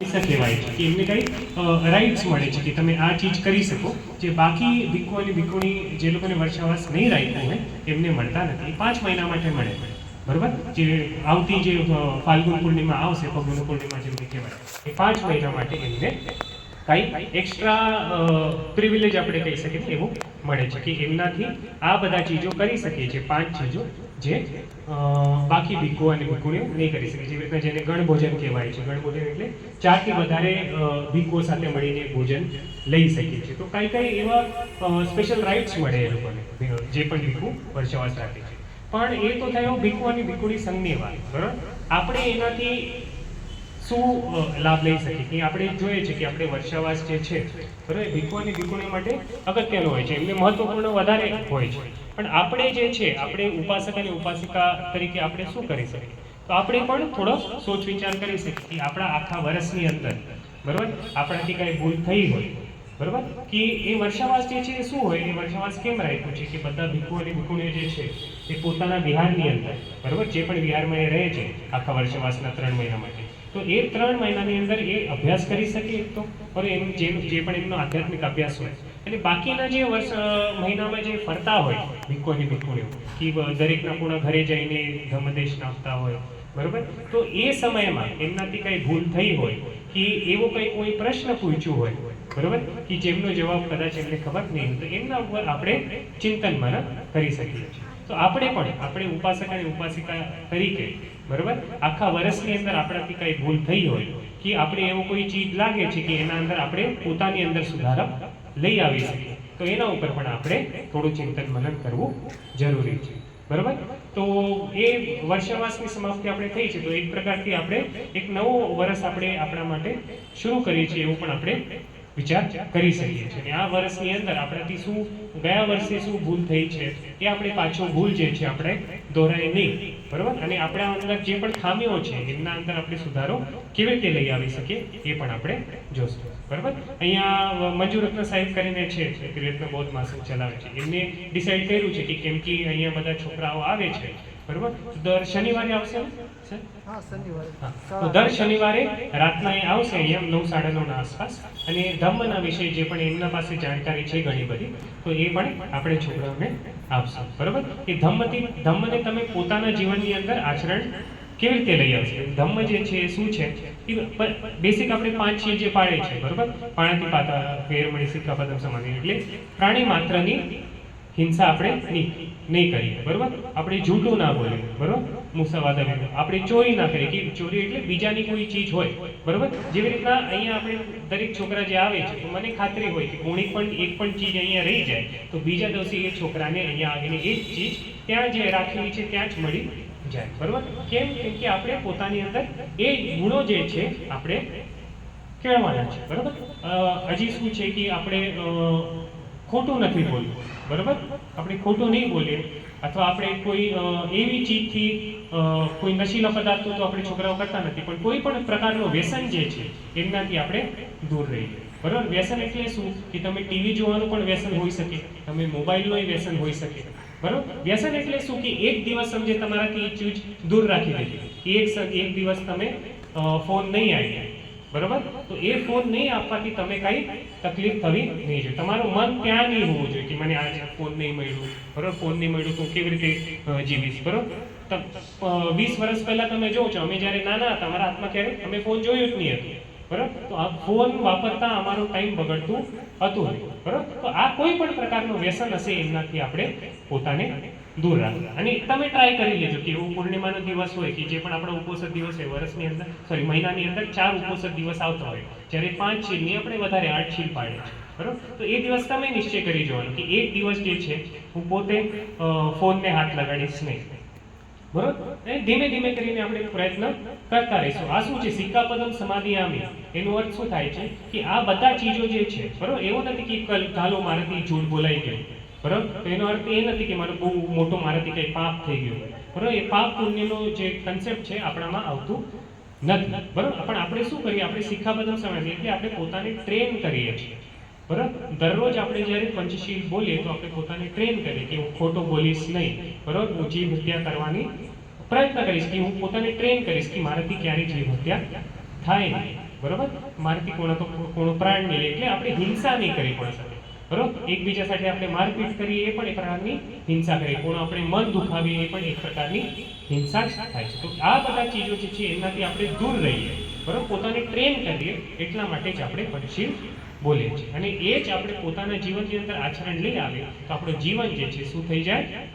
કહેવાય છે કે એમને કંઈ રાઇટ્સ મળે છે કે તમે આ ચીજ કરી શકો. જે બાકી ભીખુ અને ભીખુણી જે લોકોને વર્ષાવાસ નહીં રાખ્યું હોય, એમને મળતા નથી. પાંચ મહિના માટે મળે. બરાબર? જે આવતી જે ફાલ્ગુન પૂર્ણિમા આવશે ફગુન પૂર્ણિમા જેમને કહેવાય, એ પાંચ મહિના માટે એમને કંઈ એક્સ્ટ્રા પ્રિવિલેજ આપણે કહી શકીએ એવું મળે છે કે એમનાથી આ બધા ચીજો કરી શકીએ છીએ. પાંચ ચીજો જે બાકી ભીખો અને ભીખુણીઓ નહીં કરી શકે. જેવી રીતના જેને ગણભોજન કહેવાય છે. ગણભોજન એટલે ચારથી વધારે ભીખો સાથે મળીને ભોજન લઈ શકીએ છીએ. તો કાંઈ કાંઈ એવા સ્પેશિયલ રાઇટ્સ મળે એ લોકોને જે પણ ભીખુ વર્ષવાસ રાખે છે. પણ એ તો થયો ભીખુ અને ભીખુડી સંઘની વાત, બરાબર? આપણે એનાથી શું લાભ લઈ શકીએ? કે આપણે જોઈએ છે કે આપણે વર્ષાવાસ જે છે, બરાબર, એ ભીખુ અને ભીખુણી માટે અગત્યનો હોય છે, એમને મહત્વપૂર્ણ વધારે હોય છે. પણ આપણે જે છે, આપણે ઉપાસક અને ઉપાસિકા તરીકે આપણે શું કરી શકીએ? તો આપણે પણ થોડો સોચ વિચાર કરી શકીએ કે આપણા આખા વર્ષની અંદર, બરાબર, આપણાથી કાંઈ ભૂલ થઈ હોય, બરાબર, કે એ વર્ષાવાસ જે છે એ શું હોય? એ વર્ષાવાસ કેમ રાખ્યું છે કે બધા ભીખુ અને ભીખુણીઓ જે છે, એ પોતાના વિહારની અંદર, બરાબર, જે પણ વિહારમાં એ રહે છે, આખા વર્ષાવાસના ત્રણ મહિના માટે. તો એ ત્રણ મહિનાની અંદર એ અભ્યાસ કરી શકે એક તો અને એનું જે જે પણ એમનો આધ્યાત્મિક અભ્યાસ હોય. અને બાકીના જે વર્ષ મહિનામાં જે ફરતા હોય, ભીખુ અને ભીખુણીઓ કે દરેકના પૂર્ણ ઘરે જઈને ધર્મદેશ નાખતા હોય, બરોબર? તો એ સમયમાં એમનાથી કઈ ભૂલ થઈ હોય, કે એવો કઈ કોઈ પ્રશ્ન પૂછ્યું હોય, બરોબર? કે જેમનો જવાબ કદાચ એમને ખબર નહીં તો એમના ઉપર આપણે ચિંતન મન કરી શકીએ છીએ. તો આપણે પણ, આપણે ઉપાસક અને ઉપાસિકા તરીકે બરોબર? આખા વર્ષની અંદર આપણાથી કઈ ભૂલ થઈ હોય કે આપણે એવો કોઈ ચીજ લાગે છે કે એના અંદર આપણે પોતાની અંદર સુધારો લઈ આવી શકીએ. તો એના ઉપર પણ આપણે થોડું ચિંતન મનન કરવું જરૂરી છે. બરાબર? તો એ વર્ષાવાસની સમાપ્તિ આપણે થઈ છે. તો એક પ્રકારથી આપણે એક નવો વર્ષ આપણે આપણા માટે શરૂ કરીએ છીએ એવું પણ આપણે વિચાર કરી શકીએ છીએ. અને આ વર્ષની અંદર આપણાથી શું, ગયા વર્ષે શું ભૂલ થઈ છે, એ આપણે પાછો ભૂલ જે છે આપણે દોહરાય નહીં. બરાબર? અને આપણા અંદર જે પણ ખામીઓ છે, એમના અંદર આપણે સુધારો કેવી રીતે લઈ આવી શકીએ, એ પણ આપણે જોશું. બરાબર? અહીંયા મંજુરત્ન સાહેબ કરીને છે ત્રિરત્ન બૌદ્ધ માસિક ચલાવે છે? એમને ડિસાઈડ કર્યું છે કે કેમ કે અહીંયા બધા છોકરાઓ આવે છે બરાબર? દર શનિવારે આવશે. તો દર રાતના એ આવશે અહીંયા નવ સાડા નવના આસપાસ. અને ધમ્મના વિશે જે પણ એમના પાસે જાણકારી છે ઘણી બધી તો એ પણ આપણે છોકરાઓને આપશું. બરોબર? એ ધમ્મથી ધમ્મને તમે પોતાના જીવનની અંદર આચરણ કેવી રીતે લઈ આવશે? ધમ્મ જે છે એ શું છે? એ બેસિક આપણે પાંચ છે જે પાડે છે બરોબર? પાણાથી પાતા વેરમણી સિક્કા પદમ સમાધિ એટલે પ્રાણી માત્રની હિંસા આપણે નહીં નહીં કરીએ, બરોબર? આપણે જૂઠું ના બોલીએ, બરોબર? મુસાવાદા વિરુદ્ધ. આપણે ચોરી ના કરીએ, કે ચોરી એટલે બીજાની કોઈ ચીજ હોય, બરોબર? જેવી રીતના અહીંયા આપણે દરેક છોકરા જે આવે છે, તો મને ખાતરી હોય કે કોણી પણ એક પણ ચીજ અહીંયા રહી જાય, તો બીજા દિવસે એ છોકરાને અહીંયા આવીને એ જ ચીજ ત્યાં જે રાખેલી છે, ત્યાં જ મળી જાય, બરોબર? કેમ? કેમ કે આપણે પોતાની અંદર એ ગુણો જે છે, આપણે કેળવાના છે, બરોબર? હજી શું છે કે આપણે ખોટું નથી બોલવું. બરોબર? આપણે ખોટું નહીં બોલીએ. અથવા આપણે કોઈ એવી ચીજથી કોઈ નશીલા પદાર્થો તો આપણે છોકરાઓ કરતા નથી. પણ કોઈ પણ પ્રકારનું વ્યસન જે છે, એમનાથી આપણે દૂર રહીએ. બરાબર? વ્યસન એટલે શું? કે તમે ટીવી જોવાનું પણ વ્યસન હોઈ શકે. તમે મોબાઈલનું વ્યસન હોઈ શકે. બરાબર? વ્યસન એટલે શું? કે એક દિવસ સમજે તમારાથી એ ચીજ દૂર રાખી દીધી એક એક દિવસ તમે ફોન નહીં આવી બરોબર? તો એ ફોન નહીં આપવાથી તમે કાંઈ તકલીફ થવી નહીં જોઈએ. તમારું મન ત્યાં નહીં હોવું જોઈએ કે મને આજે ફોન નહીં મળ્યું. બરોબર? ફોન નહીં મળ્યું તો કેવી રીતે જીવીશ? બરોબર? વીસ વર્ષ પહેલા તમે જોવો છો, અમે જ્યારે નાના હતા, અમારા હાથમાં ક્યારે અમે ફોન જોયું જ નહીં હતું. બરાબર? તો આ ફોન વાપરતા અમારો ટાઈમ બગડતું હતું. બરોબર? તો આ કોઈ પણ પ્રકારનું વ્યસન હશે એમનાથી આપણે પોતાને દૂર રાખવા અને તમે ટ્રાય કરી લેજો કે એવું પૂર્ણિમાનો દિવસ હોય કે જે પણ આપણો ઉપોષક દિવસ હોય, વર્ષની અંદર સોરી મહિનાની અંદર ચાર ઉપોષક દિવસ આવતા હોય. જ્યારે પાંચ છીલની આપણે વધારે આઠ છીલ પાડે છે બરોબર? તો એ દિવસ તમે નિશ્ચય કરી જવાનો કે એક દિવસ જે છે, હું પોતે ફોનને હાથ લગાડીશ નહીં. બરોબર? એ ધીમે ધીમે કરીને આપણે પ્રયત્ન કરતા રહીશું. આ શું છે? સિક્કાપદમ આમી. એનો અર્થ શું થાય છે? કે આ બધા ચીજો જે છે, બરોબર? એવું નથી કે કલ- ગાલો મારાથી જૂઠ બોલાઈ ગયું. બરોબર? તો એનો અર્થ એ નથી કે મારો બહુ મોટો મારાથી કંઈ પાપ થઈ ગયો બરાબર? એ પાપ પુણ્યનો જે કન્સેપ્ટ છે આપણામાં આવતું નથી. બરાબર? પણ આપણે શું કરીએ? આપણે સિક્કાપદમ સમજીએ એટલે આપણે પોતાને ટ્રેન કરીએ છીએ. બરાબર? દરરોજ આપણે જ્યારે પંચશીલ બોલીએ તો આપણે પોતાને ટ્રેન કરીએ કે હું ખોટો બોલીશ નહીં. બરાબર? હું જીવ હત્યા કરવાની પ્રયત્ન કરીશ કે હું પોતાને ટ્રેન કરીશ કે મારાથી ક્યારે જીવ હત્યા થાય નહીં. બરાબર? મારાથી કોણ તો કોણ પ્રાણ નહીં એટલે આપણે હિંસા નહીં કરી પણ સાથે બરોબર? એકબીજા સાથે આપણે મારપીટ કરીએ એ પણ એક પ્રકારની હિંસા કરીએ. કોણ આપણે મન દુખાવીએ એ પણ એક પ્રકારની હિંસા જ થાય છે. તો આ બધા ચીજો જે છે એનાથી આપણે દૂર રહીએ. બરોબર? પોતાને ટ્રેન કરીએ એટલા માટે જ આપણે પરીક્ષિત બોલીએ છીએ. અને એ જ આપણે પોતાના જીવનની અંદર આચરણ લઈ આવે તો આપણું જીવન જે છે શું થઈ જાય?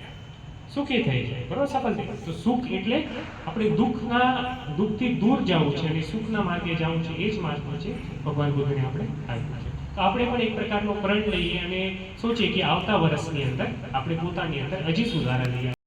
સુખી થઈ જાય. બરોબર? સફળ થઈ તો સુખ એટલે આપણે દુઃખના, દુઃખથી દૂર જવું છે અને સુખના માર્ગે જવું છે. એ જ માર્ગ છે ભગવાન બુદ્ધને આપણે આપ્યું છે. તો આપણે પણ એક પ્રકારનો પ્રણ લઈએ અને સોચીએ કે આવતા વર્ષની અંદર આપણે પોતાની અંદર હજી સુધારા લઈએ.